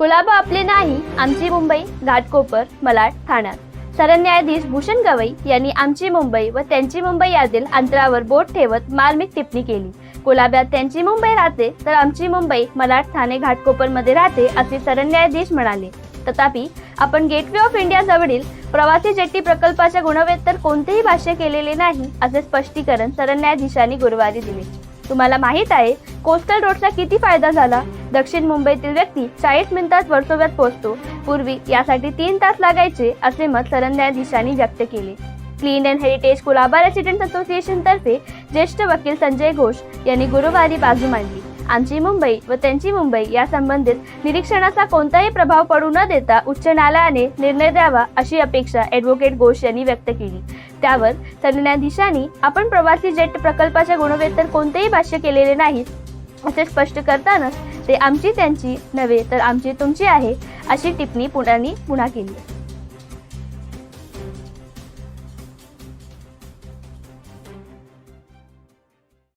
कुलाबा आपले नाही आमची मुंबई घाटकोपर मलाड ठाण्यात. सरन्यायाधीश भूषण गवई यांनी आमची मुंबई व त्यांची मुंबई यातील अंतरावर बोट ठेवत मार्मिक टिप्पणी केली. कुलाब्यात त्यांची मुंबई राहते तर आमची मुंबई मलाड ठाणे घाटकोपरमध्ये राहते असे सरन्यायाधीश म्हणाले. तथापि आपण गेटवे ऑफ इंडिया जवळील प्रवासी जेट्टी प्रकल्पाच्या गुणवत्तेवर कोणतेही भाष्य केलेले नाही असे स्पष्टीकरण सरन्यायाधीशांनी गुरुवारी दिले. तुम्हाला माहीत आहे कोस्टल रोडचा किती फायदा झाला? दक्षिण मुंबईतील व्यक्ती चाळीस मिनिटात वर्सोव्यात पोहोचतो. पूर्वी यासाठी तीन तास लागायचे असे मत सरन्यायाधीशांनी व्यक्त केले. Clean and heritage Colaba resident association तर्फे ज्येष्ठ वकील संजय घोष यांनी गुरुवारी बाजू मांडली. आमची मुंबई व त्यांची मुंबई या संबंधित निरीक्षणाचा कोणताही प्रभाव पडू न देता उच्च न्यायालयाने निर्णय द्यावा अशी अपेक्षा ॲडव्होकेट घोष यांनी व्यक्त केली. त्यावर सरन्यायाधीशांनी आपण प्रवासी जेट प्रकल्पाच्या गुणवेत्तर कोणतेही भाष्य केलेले नाही असे स्पष्ट करतानाच ते आमची त्यांची नव्हे तर आमची तुमची आहे अशी टिप्पणी पुण्यानी पुन्हा केली.